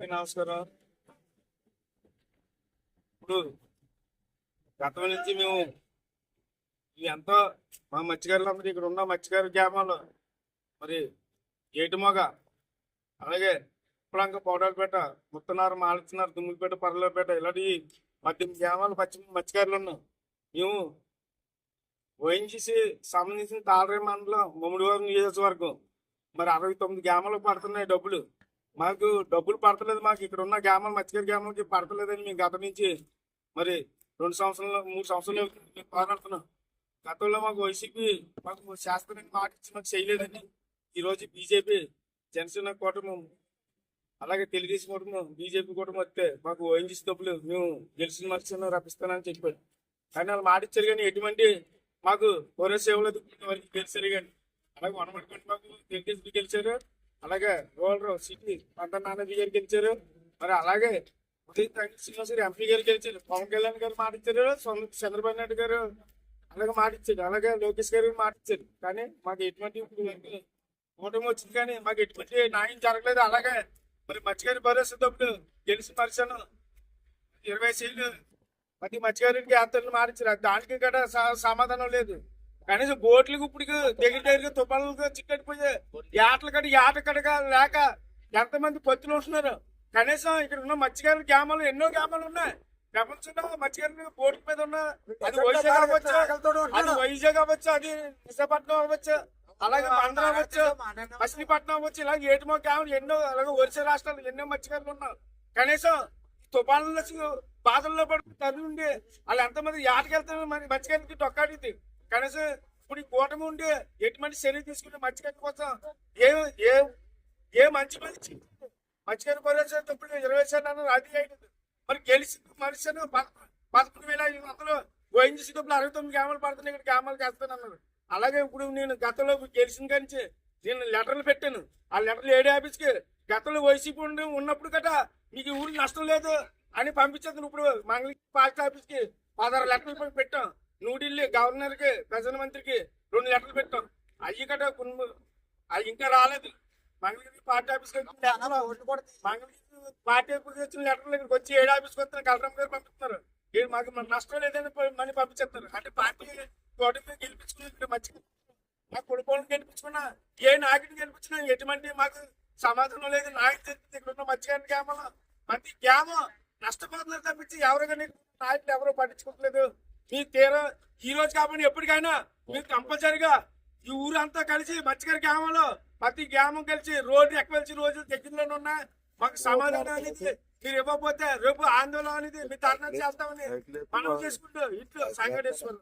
నమస్కారం. ఇప్పుడు గతం నుంచి మేము ఎంతో మా మత్స్యకారులందరూ ఇక్కడ ఉన్న మత్స్యకారు గ్రామాలు మరి ఏటుమొగ అలాగే ఇప్పుడంక పౌడాలపేట ముత్తనారు మాలచినారు దుమ్ములపేట పర్లపేట ఇలాంటి పద్దెనిమిది గ్రామాలు పశ్చిమ మత్స్యకారులు ఉన్నాం మేము ఓఎన్జీసీ సంబంధించిన తాళరే మండలం ముమ్మడివారం నియోజకవర్గం. మరి అరవై తొమ్మిది గ్రామాలకు పడుతున్నాయి డబ్బులు. మాకు డబ్బులు పడతలేదు మాకు ఇక్కడ ఉన్న గ్రామాలు మత్స్యకారి గ్రామాలకి పడతలేదని మేము గత నుంచి మరి రెండు సంవత్సరాలు మూడు సంవత్సరాలు మేము పోరాడుతున్నాం గతంలో మాకు వైసీపీ మాకు శాస్త్రానికి మాట ఇచ్చి మాకు చేయలేదని ఈరోజు బీజేపీ జనసేన కూటమి అలాగే తెలుగుదేశం కూటమి బీజేపీ కూటమి వస్తే మాకు ఓఎన్జీసీ డబ్బులు మేము గెలిచిన మత్స్యం రప్పిస్తానని చెప్పాడు కానీ వాళ్ళు మాట ఇచ్చారు కానీ ఎటువంటి మాకు కోరే సేవలు వరకు గెలిచారు కానీ. అలాగే వనమడుకుంటే మాకు తెలుగుదేశం గెలిచారు. అలాగే గోల్డ్ సిటీ పంట నాన్నజీ గారు గెలిచారు మరి అలాగే ఉదయం శ్రీనివాసరి ఎంపీ గారు గెలిచారు పవన్ కళ్యాణ్ గారు మాటిచ్చారు చంద్రబాబు నాయుడు గారు అలాగే మాటిచ్చారు అలాగే లోకేష్ గారు మాటిచ్చారు కానీ మాకు ఎటువంటి ఇప్పుడు కూటమి వచ్చింది కానీ మాకు ఎటువంటి న్యాయం జరగలేదు. అలాగే మరి మత్స్యగారి భరోసా డబ్బులు గెలిచి మరిచాను ఇరవై సీట్లు ప్రతి మత్స్యగారికి యాత్రలు మారించారు దానికి కూడా సమాధానం లేదు. కనీసం బోట్లకు ఇప్పుడు దగ్గర దగ్గర తుపాలకు చిక్కడిపోయే ఏటలు కడ ఏట కడగా లేక ఎంతమంది పత్తులు ఉంటున్నారు? కనీసం ఇక్కడ ఉన్న మత్స్యకారుల గ్రామాలు ఎన్నో గ్రామాలు ఉన్నాయి. ప్రపంచంలో మత్స్యకారులు బోట్ల మీద ఉన్న అది వైజాగ్ అవ్వచ్చు? అది వైజాగ్ అవ్వచ్చు? అది విశాఖపట్నం అవ్వచ్చు? అలాగే ఆంధ్ర అవ్వచ్చు? మచిలీపట్నం అవ్వచ్చు? ఇలా ఏటుమో గ్రామాలు ఎన్నో అలాగే ఒరిస్సా రాష్ట్రాలు ఎన్నో మత్స్యకారులు ఉన్నారు. కనీసం తుఫాన్ల బాధల్లో పడి తల్లి ఉండి వాళ్ళు ఎంతమంది ఏటకెళ్తారు మరి మత్స్యకారులకి తొక్కాడింది కనీసం ఇప్పుడు ఈ కూటమి ఉండి ఎటువంటి చర్య తీసుకుంటే మత్స్యకారుల కోసం ఏ ఏ ఏ మంచి మంచి మత్స్యకారు కోసం ఇప్పుడు ఇరవై శాతం రాజీ అయింది మరి గెలిచి మనిషి పదకొండు వేల ఐదు వందలు ఓఎన్జీసీ డబ్బులు అరవై తొమ్మిది గ్రామాలు పడుతున్నాయి. ఇక్కడ గ్రామాలకు వేస్తానన్నారు అలాగే ఇప్పుడు నేను గతంలో గెలిచిన కానీ నేను లెటర్లు పెట్టాను. ఆ లెటర్లు ఏడీ ఆఫీస్కి గతంలో వైసీపీ ఉండి ఉన్నప్పుడు కదా మీకు ఊరికి నష్టం లేదు అని పంపించేది ఇప్పుడు మంగళ పాస్ట్ ఆఫీస్కి పదహారు లెటర్లు పెట్టాం. న్యూఢిల్లీ గవర్నర్కి ప్రధానమంత్రికి రెండు లెటర్లు పెట్టాం. అయ్యి కట కొన్ని అవి ఇంకా రాలేదు. మంగళగిరి పార్టీ ఆఫీస్కి మంగళగిరి పార్టీ ఆఫీస్కి వచ్చిన లెటర్లు ఇక్కడికి వచ్చి ఏడు ఆఫీస్కి వస్తున్న కలెక్టర్ గారు పంపిస్తున్నారు. మాకు మన నష్టం లేదని మనీ పంపించేస్తారు అంటే పార్టీ కూటమి గెలిపించుకుని ఇక్కడ మంచి మా కొడుకోళ్ళని గెలిపించుకున్నా ఏ నాయకుడిని గెలిపించినా ఎటువంటి మాకు సమాధానం లేదు. నాయకుడు ఇక్కడ ఉన్న మత్స్యకారుని గ్రామంలో ప్రతి గ్రామం నష్టపోతున్నారు తప్పించి ఎవరు కానీ నాయకులు ఎవరు పట్టించుకోవట్లేదు. మీ తీరా ఈ రోజు కాబట్టి ఎప్పటికైనా మీరు కంపల్సరిగా ఈ ఊరంతా కలిసి మత్స్యకారి గ్రామంలో ప్రతి గ్రామం కలిసి రోడ్డు ఎక్కవలసి రోజులు దగ్గరలోనే ఉన్నాయి మాకు సమాధానం అనేది మీరు ఇవ్వకపోతే రేపు ఆందోళన అనేది మీ తరణ చేస్తామని మనం చేసుకుంటూ ఇట్లు సంఘటేశ్వరం